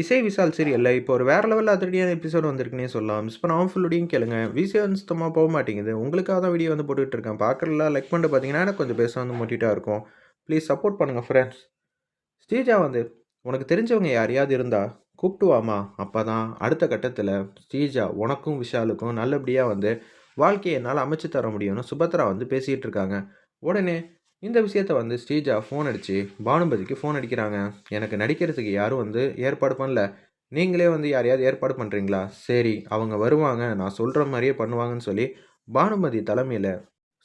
இசை விஷால் சீரியலில் இப்போ ஒரு வேறு லெவலில் அதிரடியான எபிசோட் வந்திருக்குன்னே சொல்லலாம். மிஸ் பண்ணாம ஃபுல்லோடையும் கேளுங்க. விசியம் சுத்தமாக போக மாட்டேங்குது. உங்களுக்காக தான் வீடியோ வந்து போட்டுக்கிட்டு இருக்கேன். பார்க்கறலாம் லைக் பண்ணிட்டு பார்த்தீங்கன்னா, எனக்கு கொஞ்சம் பேச வந்து மோட்டிவேட்டா இருக்கும். ப்ளீஸ் சப்போர்ட் பண்ணுங்கள் ஃப்ரெண்ட்ஸ். ஸ்ரீஜா வந்து உனக்கு தெரிஞ்சவங்க யாரையாவது இருந்தால் கூப்பிட்டு அப்போ தான் அடுத்த கட்டத்தில் ஸ்ரீஜா உனக்கும் விஷாலுக்கும் நல்லபடியாக வந்து வாழ்க்கையை என்னால் அமைச்சு தர முடியும்னு சுபத்ரா வந்து பேசிகிட்டு இருக்காங்க. உடனே இந்த விஷயத்த வந்து ஸ்ரீஜா ஃபோன் அடித்து பானுமதிக்கு ஃபோன் அடிக்கிறாங்க. எனக்கு நடிக்கிறதுக்கு யாரும் வந்து ஏற்பாடு பண்ணல. நீங்களே வந்து யாரையாவது ஏற்பாடு பண்ணுறீங்களா சரி அவங்க வருவாங்க. நான் சொல்கிற மாதிரியே பண்ணுவாங்கன்னு சொல்லி பானுமதி தலைமையில்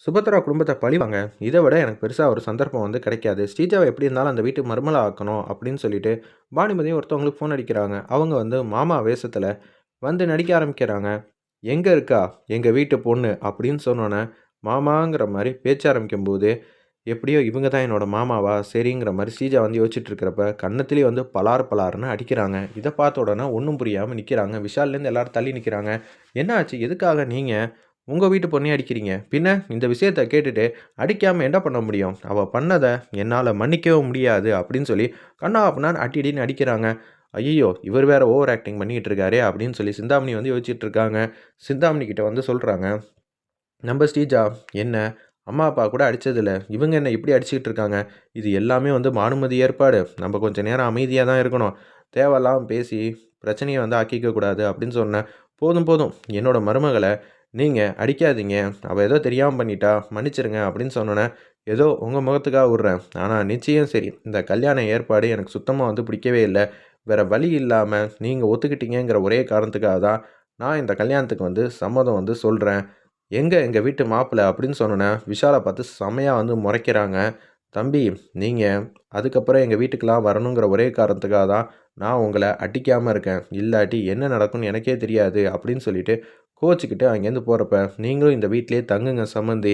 சுபத்ரா குடும்பத்தை பழிவாங்க. இதை விட எனக்கு பெருசாக ஒரு சந்தர்ப்பம் வந்து கிடைக்காது. ஸ்ரீஜாவை எப்படி இருந்தாலும் அந்த வீட்டு மருமகளா ஆக்கணும் அப்படின்னு சொல்லிட்டு பானுமதியும் ஒருத்தவங்களுக்கு ஃபோன் அடிக்கிறாங்க. அவங்க வந்து மாமா வேஷத்தில் வந்து நடிக்க ஆரம்பிக்கிறாங்க. எங்கே இருக்கா? எங்கள் வீட்டு பொண்ணு அப்படின்னு சொன்னோன்னே மாமாங்கிற மாதிரி பேச்ச ஆரம்பிக்கும்போது, எப்படியோ இவங்க தான் என்னோட மாமாவா? சரிங்கிற மாதிரி ஸ்ரீஜா வந்து யோசிச்சுட்டு இருக்கிறப்ப, கன்னத்திலேயே வந்து பலார் பலார்னு அடிக்கிறாங்க. இதை பார்த்த உடனே ஒன்றும் புரியாமல் நிற்கிறாங்க விஷால்லேருந்து எல்லாரும் தள்ளி நிற்கிறாங்க என்ன ஆச்சு? எதுக்காக நீங்கள் உங்கள் வீட்டு பொண்ணையே அடிக்கிறீங்க? பின்ன இந்த விஷயத்த கேட்டுட்டு அடிக்காமல் என்ன பண்ண முடியும்? அவள் பண்ணதை என்னால் மன்னிக்கவும் முடியாது அப்படின்னு சொல்லி கண்ணா பின்னான்னு அடி அடின்னு அடிக்கிறாங்க. ஐயோ இவர் வேற ஓவர் ஆக்டிங் பண்ணிக்கிட்டு இருக்காரே அப்படின்னு சொல்லி சிந்தாமணி வந்து யோசிச்சுட்டு இருக்காங்க. சிந்தாமணி கிட்ட வந்து சொல்கிறாங்க நம்ம ஸ்ரீஜா என்ன அம்மா, அப்பா கூட அடித்ததில்ல இவங்க என்ன இப்படி அடிச்சுக்கிட்டு இருக்காங்க? இது எல்லாமே வந்து மானுமதி ஏற்பாடு. நம்ம கொஞ்சம் நேரம் அமைதியாக தான் இருக்கணும். தேவையெல்லாம் பேசி பிரச்சனையை வந்து ஆக்கிக்க கூடாது அப்படின்னு சொன்னேன். போதும் போதும் என்னோடய மருமகளை நீங்கள் அடிக்காதீங்க. அவள் ஏதோ தெரியாமல் பண்ணிட்டா. மன்னிச்சிருங்க அப்படின்னு சொன்னோன்னே ஏதோ உங்கள் முகத்துக்காக விடுறேன். ஆனால் நிச்சயம் சரி. இந்த கல்யாண ஏற்பாடு எனக்கு சுத்தமாக வந்து பிடிக்கவே இல்லை வேறு வழி இல்லாமல் நீங்கள் ஒத்துக்கிட்டீங்கிற ஒரே காரணத்துக்காக தான் நான் இந்த கல்யாணத்துக்கு வந்து சம்மதம் வந்து சொல்கிறேன் எங்கே எங்கள் வீட்டு மாப்பிள்ளை அப்படின்னு சொன்னோன்னே விஷாலை பார்த்து செமையாக வந்து முறைக்கிறாங்க. தம்பி நீங்கள் அதுக்கப்புறம் எங்கள் வீட்டுக்கெலாம் வரணுங்கிற ஒரே காரணத்துக்காக தான் நான் உங்களை அடிக்காமல் இருக்கேன். இல்லாட்டி என்ன நடக்கும்னு எனக்கே தெரியாது அப்படின்னு சொல்லிட்டு கோச்சிக்கிட்டு அங்கேருந்து போகிறப்ப நீங்களும் இந்த வீட்டிலேயே தங்குங்க சம்மந்தி.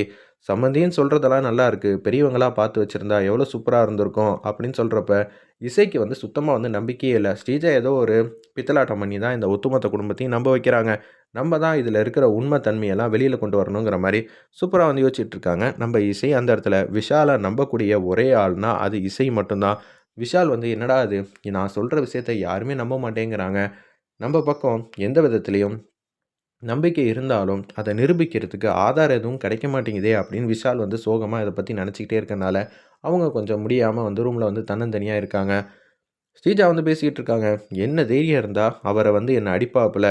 சம்மந்தின்னு சொல்கிறதெல்லாம் நல்லா இருக்குது பெரியவங்களாக பார்த்து வச்சுருந்தா எவ்வளோ சூப்பராக இருந்திருக்கும் அப்படின்னு சொல்கிறப்ப இசைக்கு வந்து சுத்தமாக வந்து நம்பிக்கையே இல்லை ஸ்ரீஜா ஏதோ ஒரு பித்தலாட்டம் பண்ணி தான் இந்த ஒத்துமொத்த குடும்பத்தையும் நம்ப வைக்கிறாங்க. நம்ம தான் இதில் இருக்கிற உண்மை தன்மையெல்லாம் வெளியில் கொண்டு வரணுங்கிற மாதிரி சூப்பராக வந்து யோசிச்சுட்ருக்காங்க நம்ம இசை அந்த இடத்துல விஷாலை நம்பக்கூடிய ஒரே ஆள்னா அது இசை மட்டும்தான் விஷால் வந்து என்னடா இது! நான் சொல்கிற விஷயத்த யாருமே நம்ப மாட்டேங்கிறாங்க. நம்ம பக்கம் எந்த விதத்துலேயும் நம்பிக்கை இருந்தாலும், அதை நிரூபிக்கிறதுக்கு ஆதாரம் எதுவும் கிடைக்க மாட்டேங்குதே அப்படின்னு விஷால் வந்து சோகமாக இதை பற்றி நினச்சிக்கிட்டே இருக்கனால, அவங்க கொஞ்சம் முடியாமல் வந்து ரூமில் வந்து தன்னந்தனியாக இருக்காங்க. ஸ்ரீஜா வந்து பேசிக்கிட்டு இருக்காங்க. என்ன தைரியம் இருந்தால் அவரை வந்து என்னை அடிப்பாப்புல.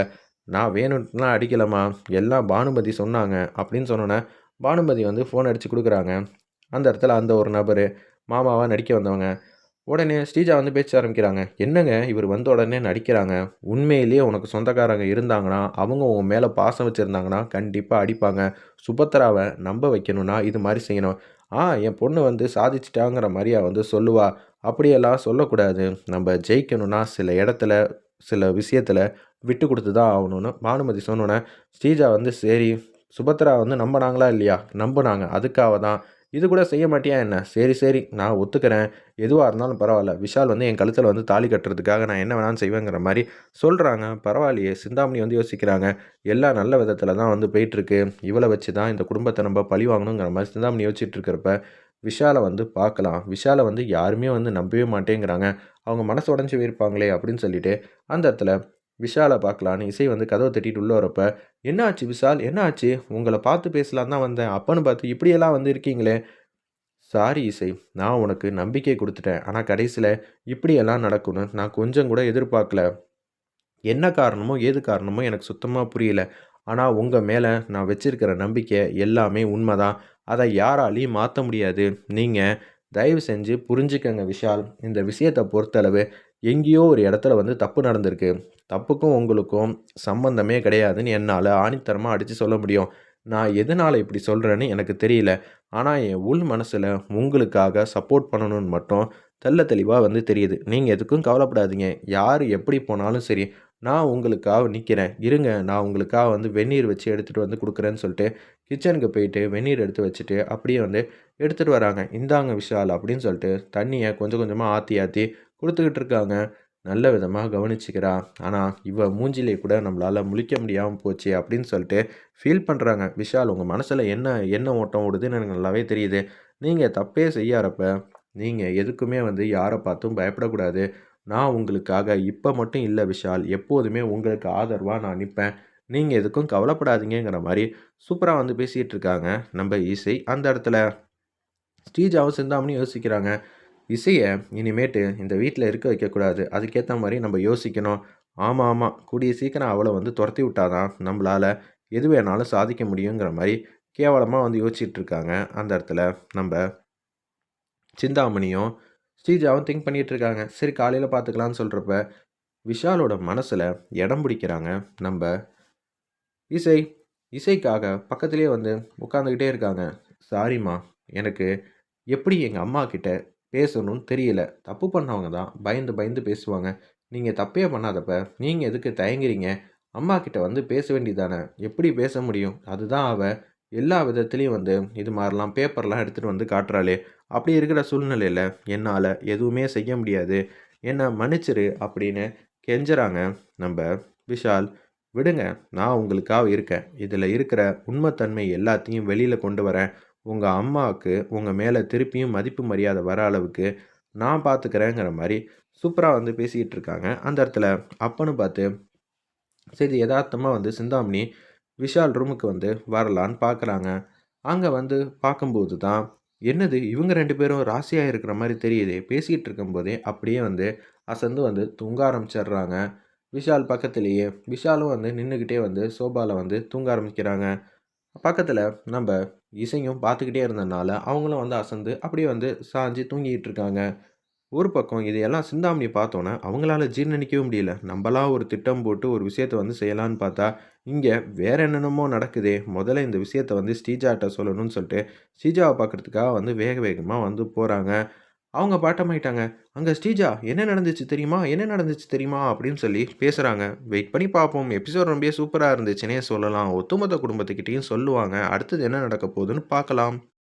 நான் வேணும்னா அடிக்கலாமா எல்லாம் பானுமதி சொன்னாங்க அப்படின்னு சொன்னோன்னே பானுமதி வந்து ஃபோன் அடித்து கொடுக்குறாங்க அந்த இடத்துல அந்த ஒரு நபரு மாமாவாக நடிக்க வந்தவங்க. உடனே ஸ்ரீஜா வந்து பேச ஆரம்பிக்கிறாங்க. என்னங்க இவர் வந்த உடனே நடிக்கிறாங்க. உண்மையிலேயே உனக்கு சொந்தக்காரங்க இருந்தாங்கன்னா, அவங்க உன் மேலே பாசம் வச்சுருந்தாங்கன்னா கண்டிப்பாக அடிப்பாங்க. சுபத்ராவை நம்ப வைக்கணும்னா இது மாதிரி செய்யணும். ஆ என் பொண்ணு வந்து சாதிச்சிட்டாங்கிற மாதிரியா வந்து சொல்லுவா. அப்படியெல்லாம் சொல்லக்கூடாது. நம்ம ஜெயிக்கணும்னா சில இடத்துல, சில விஷயத்தில் விட்டு கொடுத்து தான் ஆகணும்னு பானுமதி சொன்னோன்னே ஸ்ரீஜா வந்து சரி சுபத்ரா வந்து நம்பினாங்களா இல்லையா? நம்புனாங்க. அதுக்காக தான். இது கூட செய்ய மாட்டியா என்ன? சரி சரி நான் ஒத்துக்கிறேன். எதுவாக இருந்தாலும் பரவாயில்ல விஷால் வந்து என் கழுத்தில் வந்து தாலி கட்டுறதுக்காக நான் என்ன வேணாலும் செய்வேங்கிற மாதிரி சொல்கிறாங்க பரவாயில்லையே! சிந்தாமணி வந்து யோசிக்கிறாங்க. எல்லாம் நல்ல விதத்தில் தான் வந்து போயிட்டுருக்கு. இவளை வச்சு தான் இந்த குடும்பத்தை நம்ம பழி வாங்கணுங்கிற மாதிரி சிந்தாமணி யோசிச்சுட்டு இருக்கிறப்ப, விஷாலை வந்து பார்க்கலாம். விஷாலை வந்து யாருமே வந்து நம்பவே மாட்டேங்கிறாங்க. அவங்க மனசு உடஞ்சி போயிருப்பாங்களே அப்படின்னு சொல்லிட்டு, அந்த இடத்துல விஷாலை பார்க்கலான்னு இசை வந்து கதவை தட்டிட்டு உள்ள வரப்ப, "என்ன ஆச்சு விஷால்? என்ன ஆச்சு? பார்த்து பேசலான்னு தான் வந்தேன். அப்பன்னு பார்த்து இப்படியெல்லாம் வந்து இருக்கீங்களே!" "சாரி இசை. நான் உனக்கு நம்பிக்கை கொடுத்துட்டேன் ஆனால் கடைசியில் இப்படியெல்லாம் நடக்கும்னு நான் கொஞ்சம் கூட எதிர்பார்க்கல. என்ன காரணமோ, ஏது காரணமோ எனக்கு சுத்தமாக புரியல. ஆனால் உங்கள் மேலே நான் வச்சிருக்கிற நம்பிக்கை எல்லாமே உண்மைதான் தான். யாராலையும் மாற்ற முடியாது. நீங்கள் தயவு செஞ்சு புரிஞ்சுக்கங்க விஷால். இந்த விஷயத்தை பொறுத்தளவு எங்கேயோ ஒரு இடத்துல வந்து தப்பு நடந்திருக்கு. தப்புக்கும் உங்களுக்கும் சம்மந்தமே கிடையாதுன்னு என்னால் ஆணித்தரமாக அடித்து சொல்ல முடியும். நான் எதனால் இப்படி சொல்கிறேன்னு எனக்கு தெரியல. ஆனால் என் உள் மனசில் உங்களுக்காக சப்போர்ட் பண்ணணும்னு மட்டும் தெள்ள தெளிவாக வந்து தெரியுது. நீங்கள் எதுக்கும் கவலைப்படாதீங்க. யார் எப்படி போனாலும் சரி, நான் உங்களுக்காக நிற்கிறேன் இருங்க நான் உங்களுக்காக வந்து வெந்நீர் வச்சு எடுத்துகிட்டு வந்து கொடுக்குறேன்னு சொல்லிட்டு, கிச்சனுக்கு போயிட்டு வெந்நீர் எடுத்து வச்சுட்டு, அப்படியே வந்து எடுத்துகிட்டு வராங்க. இந்தாங்க விஷால் அப்படின்னு சொல்லிட்டு தண்ணியை கொஞ்சம் கொஞ்சமாக ஆற்றி ஆற்றி கொடுத்துக்கிட்டு இருக்காங்க. நல்ல விதமாக கவனிச்சுக்கிறா. ஆனால் இவ மூஞ்சிலே கூட நம்மளால் முழிக்க முடியாமல் போச்சு அப்படின்னு சொல்லிட்டு ஃபீல் பண்ணுறாங்க விஷால் உங்கள் மனசில் என்ன என்ன ஓட்டம் ஓடுதுன்னு எனக்கு நல்லாவே தெரியுது. நீங்கள் தப்பே செய்யாதப்ப, நீங்கள் எதுக்குமே வந்து யாரை பார்த்தும் பயப்படக்கூடாது. நான் உங்களுக்காக இப்போ மட்டும் இல்லை விஷால் எப்போதுமே உங்களுக்கு ஆதரவாக நான் நிற்பேன் நீங்கள் எதுக்கும் கவலைப்படாதீங்கங்கிற மாதிரி சூப்பராக வந்து பேசிகிட்டு இருக்காங்க நம்ம இசை. அந்த இடத்துல ஸ்ரீஜாவும் சிந்தாமணி யோசிக்கிறாங்க. இசையை இனிமேட்டு இந்த வீட்டில் இருக்க வைக்கக்கூடாது. அதுக்கேற்ற மாதிரி நம்ம யோசிக்கணும். ஆமாம் ஆமாம் கூடிய சீக்கிரம் அவளை வந்து துரத்தி விட்டாதான் நம்மளால் எது வேணாலும் சாதிக்க முடியுங்கிற மாதிரி கேவலமாக வந்து யோசிச்சுட்டு இருக்காங்க. அந்த இடத்துல நம்ம சிந்தாமணியும் ஸ்ரீஜாவும் திங்க் பண்ணிகிட்டு இருக்காங்க. சரி காலையில் பார்த்துக்கலான்னு சொல்கிறப்ப விஷாலோட மனசில் இடம் பிடிக்கிறாங்க. நம்ம இசை இசைக்காக பக்கத்துலேயே வந்து உட்காந்துக்கிட்டே இருக்காங்க. சாரிம்மா எனக்கு எப்படி எங்கள் அம்மா கிட்ட பேசணும்னு தெரியல. தப்பு பண்ணவங்க தான் பயந்து பயந்து பேசுவாங்க. நீங்கள் தப்பே பண்ணாதப்ப நீங்கள் எதுக்கு தயங்குறீங்க? அம்மா கிட்ட வந்து பேச வேண்டியதானே எப்படி பேச முடியும்? அதுதான் அவள் எல்லா விதத்துலேயும் வந்து இது மாதிரிலாம் பேப்பர்லாம் எடுத்துகிட்டு வந்து காட்டுறாளே. அப்படி இருக்கிற சூழ்நிலையில் என்னால் எதுவுமே செய்ய முடியாது. என்னை மன்னிச்சிரு அப்படின்னு கெஞ்சுறாங்க. நம்ம விஷால் விடுங்க நான் உங்களுக்காக இருக்கேன். இதில் இருக்கிற உண்மைத்தன்மை எல்லாத்தையும் வெளியில் கொண்டு வரேன். உங்கள் அம்மாவுக்கு உங்கள் மேலே திருப்பியும் மதிப்பு மரியாதை வர அளவுக்கு நான் பார்த்துக்கிறேங்கிற மாதிரி சூப்பராக வந்து பேசிக்கிட்டு இருக்காங்க. அந்த இடத்துல அப்பன்னு பார்த்து சரி யதார்த்தமாக வந்து சிந்தாமணி விஷால் ரூமுக்கு வந்து வரலான்னு பார்க்குறாங்க அங்கே வந்து பார்க்கும்போது தான் என்னது? இவங்க ரெண்டு பேரும் ராசியாக இருக்கிற மாதிரி தெரியுது. பேசிக்கிட்டு இருக்கும்போதே அப்படியே வந்து அசந்து வந்து தூங்க ஆரம்பிச்சிடுறாங்க. விஷால் பக்கத்துலேயே விஷாலும் வந்து நின்றுக்கிட்டே வந்து சோபாவில் வந்து தூங்க ஆரம்பிக்கிறாங்க. பக்கத்தில் நம்ம இசையும் பார்த்துக்கிட்டே இருந்ததுனால அவங்களும் வந்து அசந்து அப்படியே வந்து சாஞ்சு தூங்கிக்கிட்டு இருக்காங்க. ஒரு பக்கம் இதையெல்லாம் சிந்தாமணி பார்த்தோன்னே அவங்களால ஜீர்ணிக்கவே முடியல. நம்மளாம் ஒரு திட்டம் போட்டு ஒரு விஷயத்த வந்து செய்யலான்னு பார்த்தா இங்கே வேற என்னென்னமோ நடக்குதே முதல்ல இந்த விஷயத்த வந்து ஸ்ரீஜாட்ட சொல்லணும்னு சொல்லிட்டு ஸ்ரீஜாவை பார்க்கறதுக்காக வந்து வேக வேகமாக வந்து போகிறாங்க அவங்க பாட்டமாயிட்டாங்க. அங்கே ஸ்ரீஜா என்ன நடந்துச்சு தெரியுமா? என்ன நடந்துச்சு தெரியுமா? அப்படின்னு சொல்லி பேசுகிறாங்க வெயிட் பண்ணி பார்ப்போம். எபிசோட் ரொம்ப சூப்பராக இருந்துச்சுன்னே சொல்லலாம். ஒத்துமொத்த குடும்பத்துக்கிட்டேயும் சொல்லுவாங்க. அடுத்தது என்ன நடக்க போகுதுன்னு பார்க்கலாம்.